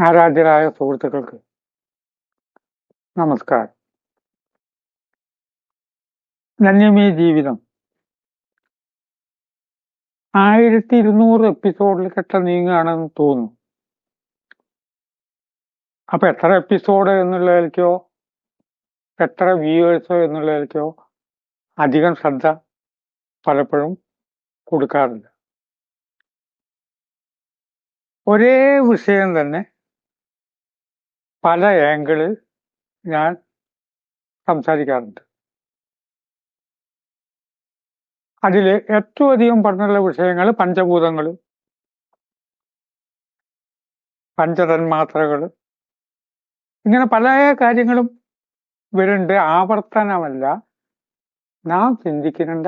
ആരാധ്യരായ സുഹൃത്തുക്കൾക്ക് നമസ്കാരം. ധന്യമേ ജീവിതം. ആയിരത്തി ഇരുന്നൂറ് എപ്പിസോഡിൽ കെട്ട നീങ്ങുകയാണെന്ന് തോന്നുന്നു. അപ്പൊ എത്ര എപ്പിസോഡ് എന്നുള്ളതിലേക്കോ എത്ര വ്യൂവേഴ്സോ എന്നുള്ളതിലേക്കോ അധികം ശ്രദ്ധ പലപ്പോഴും കൊടുക്കാറില്ല. ഒരേ വിഷയം തന്നെ പല ആംഗിളിൽ ഞാൻ സംസാരിക്കാറുണ്ട്. അതിൽ ഏറ്റവും അധികം പറഞ്ഞുള്ള വിഷയങ്ങൾ പഞ്ചഭൂതങ്ങൾ പഞ്ചതന്മാത്രകൾ ഇങ്ങനെ പല കാര്യങ്ങളും വരുന്നുണ്ട്. ആവർത്തനമല്ല. നാം ചിന്തിക്കേണ്ട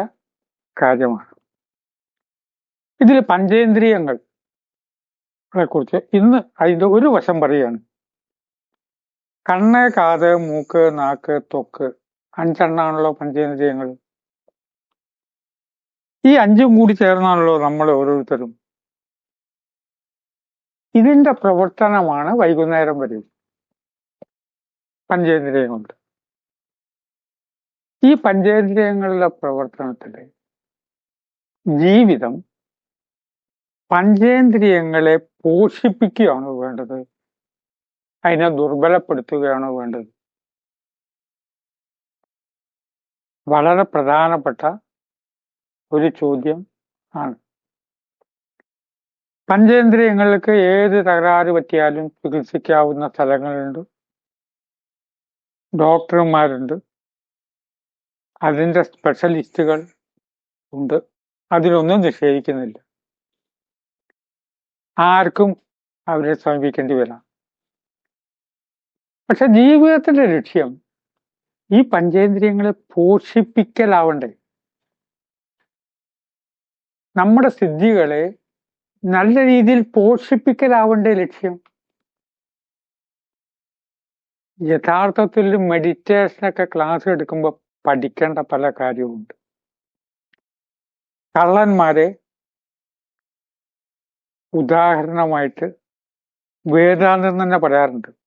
കാര്യമാണ്. ഇതിൽ പഞ്ചേന്ദ്രിയങ്ങൾ കുറിച്ച് ഇന്ന് അതിന്റെ ഒരു വശം പറയുകയാണ്. കണ്ണ് കാത് മൂക്ക് നാക്ക് തൊക്ക്. അഞ്ചെണ്ണാണല്ലോ പഞ്ചേന്ദ്രിയങ്ങൾ. ഈ അഞ്ചും കൂടി ചേർന്നാണല്ലോ നമ്മൾ ഓരോരുത്തരും. ഇതിന്റെ പ്രവർത്തനമാണ് വൈകുന്നേരം വരെ കൊണ്ട് ഈ പഞ്ചേന്ദ്രിയങ്ങളുടെ പ്രവർത്തനത്തിൽ ജീവിതം പഞ്ചേന്ദ്രിയങ്ങളെ പോഷിപ്പിക്കുകയാണ് വേണ്ടത്. അതിനെ ദുർബലപ്പെടുത്തുകയാണോ വേണ്ടത്. വളരെ പ്രധാനപ്പെട്ട ഒരു ചോദ്യം ആണ്. പഞ്ചേന്ദ്രിയങ്ങൾക്ക് ഏത് തകരാറ് പറ്റിയാലും ചികിത്സിക്കാവുന്ന സ്ഥലങ്ങളുണ്ട്. ഡോക്ടർമാരുണ്ട്. അതിന്റെ സ്പെഷ്യലിസ്റ്റുകൾ ഉണ്ട്. അതിലൊന്നും നിഷേധിക്കുന്നില്ല. ആർക്കും അവരെ സമീപിക്കേണ്ടി വരാം. പക്ഷെ ജീവിതത്തിന്റെ ലക്ഷ്യം ഈ പഞ്ചേന്ദ്രിയങ്ങളെ പോഷിപ്പിക്കലാവണ്ടേ. നമ്മുടെ സിദ്ധികളെ നല്ല രീതിയിൽ പോഷിപ്പിക്കലാവണ്ടേ ലക്ഷ്യം? യഥാർത്ഥത്തിൽ മെഡിറ്റേഷനൊക്കെ ക്ലാസ് എടുക്കുമ്പോൾ പഠിക്കേണ്ട പല കാര്യവുമുണ്ട്. കള്ളന്മാരെ ഉദാഹരണമായിട്ട് വേദാന്തം തന്നെ പറയാറുണ്ട്.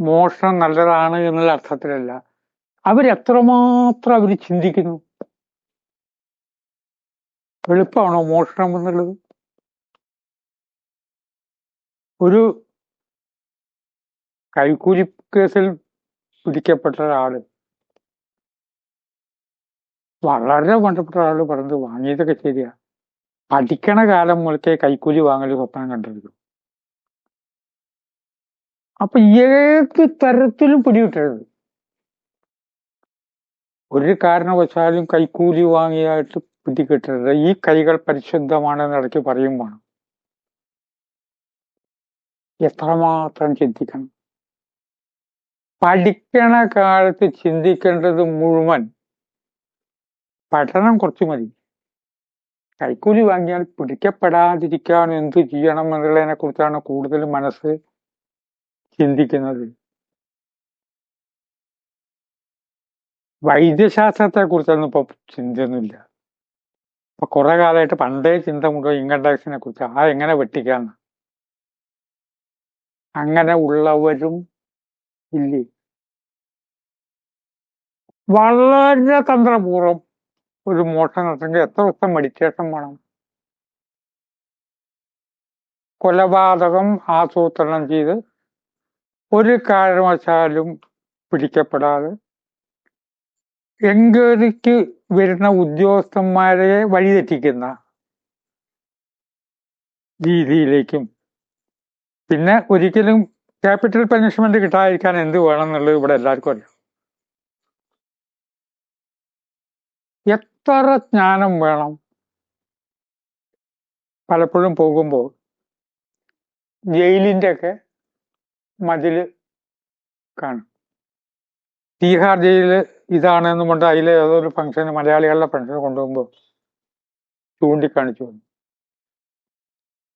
മോഷണം നല്ലതാണ് എന്നുള്ള അർത്ഥത്തിലല്ല. അവരെത്രമാത്രം അവർ ചിന്തിക്കുന്നു? എളുപ്പമാണോ മോഷണം എന്നുള്ളത്? ഒരു കൈക്കൂലി കേസിൽ പിടിക്കപ്പെട്ട ഒരാൾ വളരെ ബന്ധപ്പെട്ട ഒരാൾ പറഞ്ഞത് വാങ്ങിയതൊക്കെ ശരിയാ. പഠിക്കണ കാലം മുതൽക്കേ കൈക്കൂലി വാങ്ങൽ സ്വപ്നം കണ്ടിരിക്കും അപ്പൊ ഏത് തരത്തിലും പിടികിട്ടരുത് ഒരു കാരണവശാലും കൈക്കൂലി വാങ്ങിയായിട്ട് പിടികിട്ടരുത്. ഈ കൈകൾ പരിശുദ്ധമാണെന്ന് ഇടയ്ക്ക് പറയും എത്രമാത്രം ചിന്തിക്കണം. പഠിക്കണ കാലത്ത് ചിന്തിക്കേണ്ടത് മുഴുവൻ പഠനം കുറച്ച് മതി. കൈക്കൂലി വാങ്ങിയാൽ പിടിക്കപ്പെടാതിരിക്കാൻ എന്തു ചെയ്യണം എന്നുള്ളതിനെ കുറിച്ചാണ് കൂടുതൽ മനസ്സ് ചിന്തിക്കുന്നത്. വൈദ്യശാസ്ത്രത്തെ കുറിച്ചൊന്നും ഇപ്പൊ ചിന്തയൊന്നുമില്ല. ഇപ്പൊ കുറെ കാലമായിട്ട് പണ്ടേ ചിന്ത മുഴുവൻ ഇൻകം ടാക്സിനെ കുറിച്ച് ആ എങ്ങനെ വെട്ടിക്കാന്ന്. അങ്ങനെ ഉള്ളവരും ഇല്ലേ? വളരെ തന്ത്രപൂർവം ഒരു മോഷൻ നടത്തുമെങ്കിൽ എത്ര ദിവസം മെഡിറ്റേഷൻ വേണം? കൊലപാതകം ആസൂത്രണം ചെയ്ത് ഒരു കാരണവശാലും പിടിക്കപ്പെടാതെ എൻക്വയറിക്ക് വരുന്ന ഉദ്യോഗസ്ഥന്മാരെ വഴിതെറ്റിക്കുന്ന രീതിയിലേക്കും പിന്നെ ഒരിക്കലും ക്യാപിറ്റൽ പനിഷ്മെന്റ് കിട്ടാതിരിക്കാൻ എന്ത് വേണം എന്നുള്ളത് ഇവിടെ എല്ലാവർക്കും അറിയാം. എത്ര ജ്ഞാനം വേണം പലപ്പോഴും പോകുമ്പോൾ ജയിലിന്റെ ഒക്കെ മതിൽ കാണും. തീഹാർ ജയിൽ എന്നും കൊണ്ട് അതിലെ ഏതൊരു ഫംഗ്ഷന് മലയാളികളുടെ ഫംഗ്ഷന് കൊണ്ടുപോകുമ്പോൾ ചൂണ്ടിക്കാണിച്ചു. വന്നു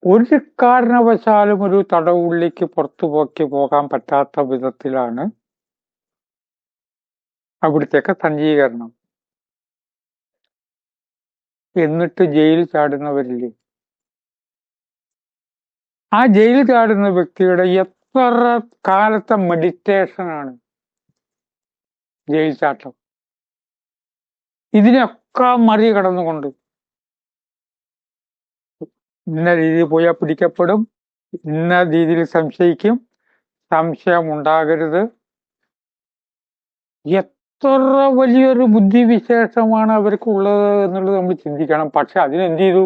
ഒരു കാരണവശാലും ഒരു തടവുള്ളിക്ക് പുറത്തു പോക്കി പോകാൻ പറ്റാത്ത വിധത്തിലാണ് അവിടുത്തേക്ക് സജ്ജീകരണം. എന്നിട്ട് ജയിൽ ചാടുന്നവരില്ലേ? ആ ജയിൽ ചാടുന്ന വ്യക്തിയുടെ എത്ര കാലത്തെ മെഡിറ്റേഷനാണ് ജയിച്ചാട്ടം. ഇതിനൊക്കെ മറികടന്നുകൊണ്ട് ഇന്ന രീതിയിൽ പോയാൽ പിടിക്കപ്പെടും. ഇന്ന രീതിയിൽ സംശയിക്കും. സംശയം ഉണ്ടാകരുത് എത്ര വലിയൊരു ബുദ്ധിവിശേഷമാണ് അവർക്കുള്ളത് എന്നുള്ളത് നമ്മൾ ചിന്തിക്കണം. പക്ഷെ അതിനെന്ത് ചെയ്തു?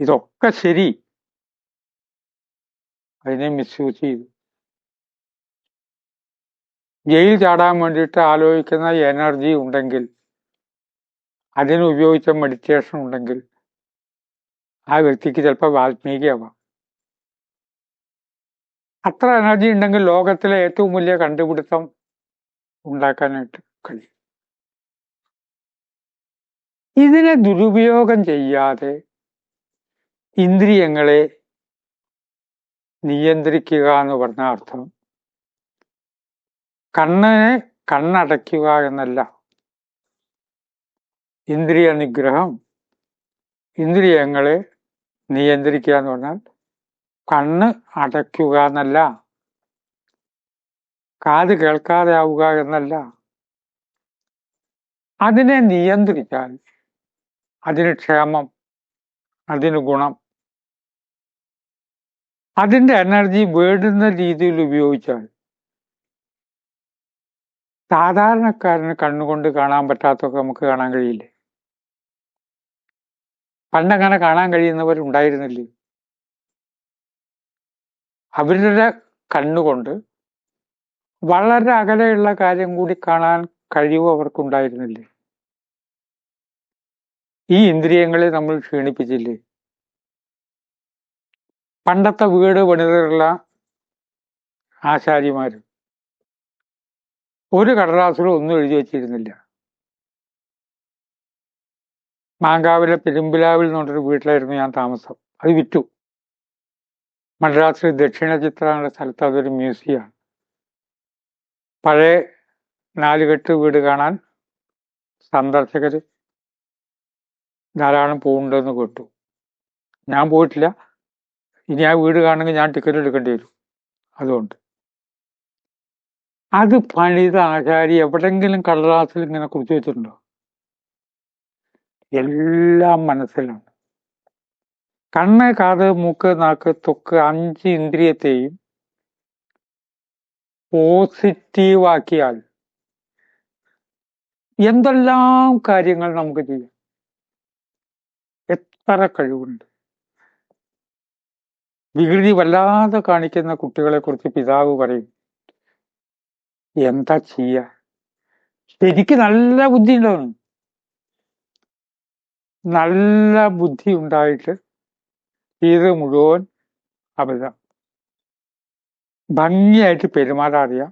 ഇതൊക്കെ ശരി. അതിനെ മിസ്യൂസ് ചെയ്തു. ജയിൽ ചാടാൻ വേണ്ടിയിട്ട് ആലോചിക്കുന്ന എനർജി ഉണ്ടെങ്കിൽ അതിന് ഉപയോഗിച്ച മെഡിറ്റേഷൻ ഉണ്ടെങ്കിൽ ആ വ്യക്തിക്ക് ചിലപ്പോൾ വാൽമീകിയാവാം അത്ര എനർജി ഉണ്ടെങ്കിൽ ലോകത്തിലെ ഏറ്റവും വലിയ കണ്ടുപിടുത്തം ഉണ്ടാക്കാനായിട്ട് കഴിയും. ഇതിനെ ദുരുപയോഗം ചെയ്യാതെ ഇന്ദ്രിയങ്ങളെ നിയന്ത്രിക്കുക എന്ന് പറഞ്ഞ അർത്ഥം. കണ്ണിനെ കണ്ണടയ്ക്കുക എന്നല്ല. ഇന്ദ്രിയ നിഗ്രഹം ഇന്ദ്രിയങ്ങളെ നിയന്ത്രിക്കുക എന്ന് പറഞ്ഞാൽ കണ്ണ് അടയ്ക്കുക എന്നല്ല. കാത് കേൾക്കാതെ ആവുക എന്നല്ല. അതിനെ നിയന്ത്രിച്ചാൽ അതിന് ക്ഷേമം അതിന് ഗുണം അതിന്റെ എനർജി വേണ്ടുന്ന രീതിയിൽ ഉപയോഗിച്ചാൽ സാധാരണക്കാരന് കണ്ണുകൊണ്ട് കാണാൻ പറ്റാത്തൊക്കെ നമുക്ക് കാണാൻ കഴിയില്ലേ? പണ്ടങ്ങനെ കാണാൻ കഴിയുന്നവരുണ്ടായിരുന്നില്ലേ അവരുടെ കണ്ണുകൊണ്ട് വളരെ അകലെയുള്ള കാര്യം കൂടി കാണാൻ കഴിവ് അവർക്കുണ്ടായിരുന്നില്ലേ? ഈ ഇന്ദ്രിയങ്ങളെ നമ്മൾ ക്ഷീണിപ്പിച്ചില്ലേ? പണ്ടത്തെ വീട് പണിതിട്ടുള്ള ആശാരിമാര് ഒരു കടലാസിലും ഒന്നും എഴുതി വച്ചിരുന്നില്ല. മാങ്കാവിലെ പെരുമ്പിലാവിൽ നിന്നൊരു വീട്ടിലായിരുന്നു ഞാൻ താമസം. അത് വിറ്റു. മദ്രാസിൽ ദക്ഷിണ ചിത്രങ്ങളുടെ സ്ഥലത്ത് അതൊരു മ്യൂസിയമാണ് പഴയ നാലുകെട്ട് വീട് കാണാൻ സന്ദർശകർ ധാരാളം പോകുന്നുണ്ടെന്ന് കേട്ടു. ഞാൻ പോയിട്ടില്ല. ഇനി ആ വീട് കാണണമെങ്കിൽ ഞാൻ ടിക്കറ്റ് എടുക്കേണ്ടി വരും. അതുകൊണ്ട്. അത് പണിത ആചാരി എവിടെങ്കിലും കടലാസിൽ ഇങ്ങനെ കുറിച്ച് വെച്ചിട്ടുണ്ടോ? എല്ലാം മനസ്സിലാണ്. കണ്ണ് കാത് മൂക്ക് നാക്ക് തൊക്ക് അഞ്ച് ഇന്ദ്രിയത്തെയും പോസിറ്റീവാക്കിയാൽ എന്തെല്ലാം കാര്യങ്ങൾ നമുക്ക് ചെയ്യാം? എത്ര കഴിവുണ്ട്? വികൃതി വല്ലാതെ കാണിക്കുന്ന കുട്ടികളെ കുറിച്ച് പിതാവ് പറയും. എന്താ ചെയ്യ? ശരിക്ക് നല്ല ബുദ്ധി ഉണ്ടാവുന്നു നല്ല ബുദ്ധി ഉണ്ടായിട്ട് ഇത് മുഴുവൻ അബദ്ധം. ഭംഗിയായിട്ട് പെരുമാറാറിയാം.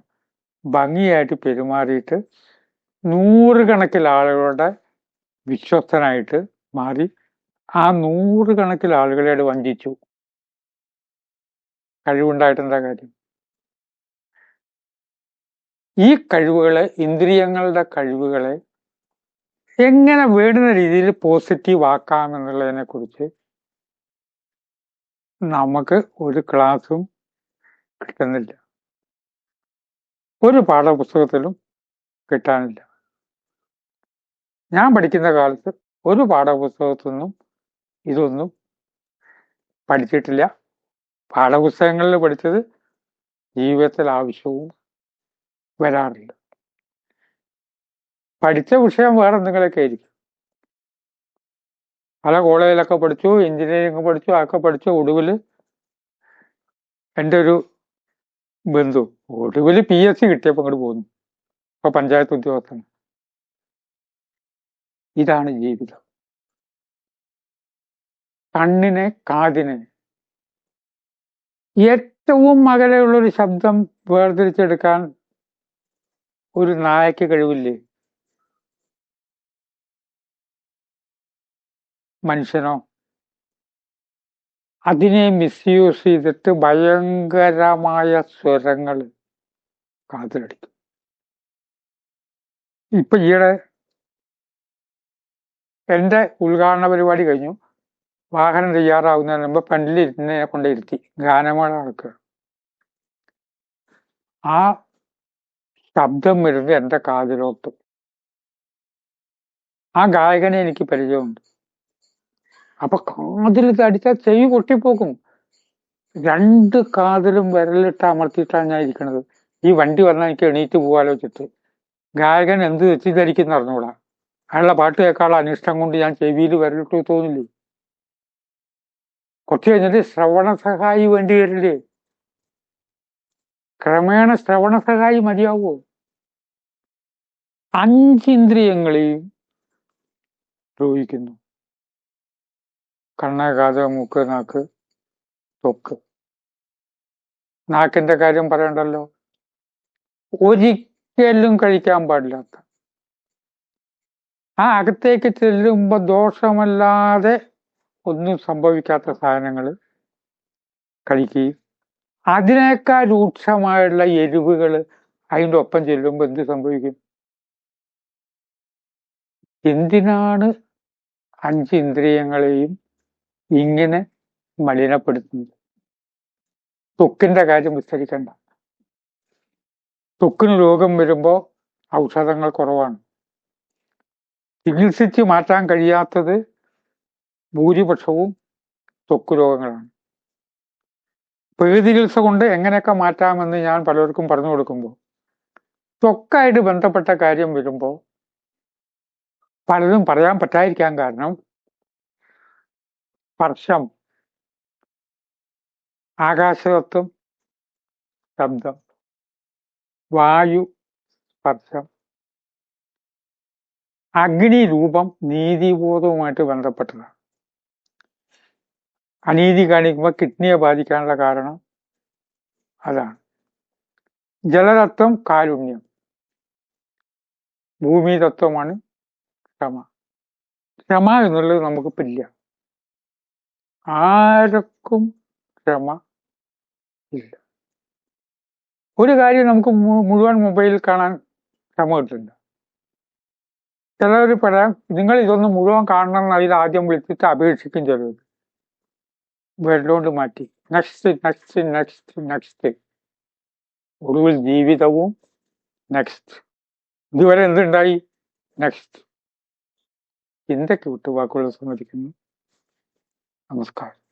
ഭംഗിയായിട്ട് പെരുമാറിയിട്ട് നൂറുകണക്കിൽ ആളുകളുടെ വിശ്വസ്തനായിട്ട് മാറി ആ നൂറുകണക്കിൽ ആളുകളെ വഞ്ചിച്ചു. കഴിവുണ്ടായിട്ട് എന്താ കാര്യം? ഈ കഴിവുകളെ ഇന്ദ്രിയങ്ങളുടെ കഴിവുകളെ എങ്ങനെ വേണ്ടുന്ന രീതിയിൽ പോസിറ്റീവ് ആക്കാം എന്നുള്ളതിനെ കുറിച്ച് നമുക്ക് ഒരു ക്ലാസ്സും കിട്ടുന്നില്ല. ഒരു പാഠപുസ്തകത്തിലും കിട്ടാനില്ല. ഞാൻ പഠിക്കുന്ന കാലത്ത് ഒരു പാഠപുസ്തകത്തൊന്നും ഇതൊന്നും പഠിച്ചിട്ടില്ല. പാഠപുസ്തകങ്ങളിൽ പഠിച്ചത് ജീവിതത്തിൽ ആവശ്യവും വരാറില്ല പഠിച്ച വിഷയം വേറെ എന്തെങ്കിലുമൊക്കെ ആയിരിക്കും. പല കോളേജിലൊക്കെ പഠിച്ചു എഞ്ചിനീയറിംഗ് പഠിച്ചു അതൊക്കെ പഠിച്ചു ഒടുവിൽ എന്റെ ഒരു ബന്ധു ഒടുവിൽ പി എസ് സി കിട്ടിയപ്പോൾ അങ്ങോട്ട് പോകുന്നു ഇപ്പൊ പഞ്ചായത്ത് ഉദ്യോഗസ്ഥൻ ഇതാണ് ജീവിതം. കണ്ണിനെ കാതിനെ ഏറ്റവും അകലെയുള്ളൊരു ശബ്ദം വേർതിരിച്ചെടുക്കാൻ ഒരു നായക്ക് കഴിവില്ലേ? മനുഷ്യനോ? അതിനെ മിസ്യൂസ് ചെയ്തിട്ട് ഭയങ്കരമായ സ്വരങ്ങൾ കാതിലടിക്കും. ഇപ്പൊ ഈയിടെ എന്റെ ഉദ്ഘാടന പരിപാടി കഴിഞ്ഞു. വാഹനം തയ്യാറാവുന്നതിന് മുമ്പ് പണ്ടിലിരുത്തിനെ കൊണ്ടിരുത്തി ഗാനമേള നടക്കുക. ആ ശബ്ദം വരുന്നത് എന്റെ കാതിലോട്ട്. ആ ഗായകനെ എനിക്ക് പരിചയമുണ്ട്. അപ്പൊ കാതിൽ അടിച്ചാൽ ചെവി പൊട്ടിപ്പോക്കും രണ്ട് കാതിലും വിരലിട്ട് അമർത്തിയിട്ടാണ് ഞാൻ ഇരിക്കുന്നത്. ഈ വണ്ടി വന്നാൽ എനിക്ക് എണീറ്റ് പോകാലോ വെച്ചിട്ട് ഗായകൻ എന്ത് തെറ്റിദ്ധരിക്കുന്ന അറിഞ്ഞൂടാ അയാളുടെ പാട്ട് കേൾക്കാനുള്ള അനിഷ്ടം കൊണ്ട് ഞാൻ ചെവിയിൽ വിരലിട്ട് തോന്നില്ലേ? കുറച്ച് കഴിഞ്ഞിട്ട് ശ്രവണ സഹായി വേണ്ടി വരില്ലേ? ക്രമേണ ശ്രവണ സഹായി മതിയാവോ? അഞ്ചിന്ദ്രിയങ്ങളെയും ദ്രോഹിക്കുന്നു. കണ്ണ് കാത് മൂക്ക് നാക്ക് തൊക്ക്. നാക്കിന്റെ കാര്യം പറയണ്ടല്ലോ? ഒരിക്കലും കഴിക്കാൻ പാടില്ലാത്ത. ആ അകത്തേക്ക് ചെല്ലുമ്പോ ദോഷമല്ലാതെ ഒന്നും സംഭവിക്കാത്ത സാധനങ്ങൾ കഴിക്കുകയും അതിനേക്കാൾ രൂക്ഷമായുള്ള എരിവുകൾ അതിന്റെ ഒപ്പം ചെല്ലുമ്പോൾ എന്ത് സംഭവിക്കും? എന്തിനാണ് അഞ്ച് ഇന്ദ്രിയങ്ങളെയും ഇങ്ങനെ മലിനപ്പെടുത്തുന്നത്? തൊക്കിന്റെ കാര്യം വിസ്തരിക്കണ്ട. തൊക്കിന് രോഗം വരുമ്പോൾ ഔഷധങ്ങൾ കുറവാണ്. ചികിത്സിച്ച് മാറ്റാൻ കഴിയാത്തത് ഭൂരിപക്ഷവും ത്വക്ക് രോഗങ്ങളാണ്. ചികിത്സ കൊണ്ട് എങ്ങനെയൊക്കെ മാറ്റാമെന്ന് ഞാൻ പലർക്കും പറഞ്ഞു കൊടുക്കുമ്പോൾ ത്വക്കായിട്ട് ബന്ധപ്പെട്ട കാര്യം വരുമ്പോൾ പലതും പറയാൻ പറ്റാതിരിക്കാൻ കാരണം സ്പർശം ആകാശതത്വം ശബ്ദം വായു സ്പർശം അഗ്നി രൂപം നീതിബോധവുമായിട്ട് ബന്ധപ്പെട്ടതാണ്. അനീതി കാണിക്കുമ്പോൾ കിഡ്നിയെ ബാധിക്കാനുള്ള കാരണം അതാണ്. ജലതത്വം കാരുണ്യം. ഭൂമി തത്വമാണ് ക്ഷമ ക്ഷമ എന്നുള്ളത് നമുക്ക് ഇല്ല. ആർക്കും ക്ഷമ ഇല്ല. ഒരു കാര്യം നമുക്ക് മുഴുവൻ മൊബൈലിൽ കാണാൻ ക്ഷമ കിട്ടുന്നുണ്ട്. ചിലവർ പറയാം നിങ്ങൾ ഇതൊന്നും മുഴുവൻ കാണണം എന്നതിൽ ആദ്യം വിളിച്ചിട്ട് അപേക്ഷിക്കും ചിലവർ വെള്ളോണ്ട് മാറ്റി. നെക്സ്റ്റ് നെക്സ്റ്റ് നെക്സ്റ്റ് നെക്സ്റ്റ് ഒടുവിൽ ജീവിതവും നെക്സ്റ്റ് ഇതുവരെ എന്തുണ്ടായി? നെക്സ്റ്റ് എന്തൊക്കെ വിട്ടുവാക്കുകൾ സമ്മതിക്കുന്നു? നമസ്കാരം.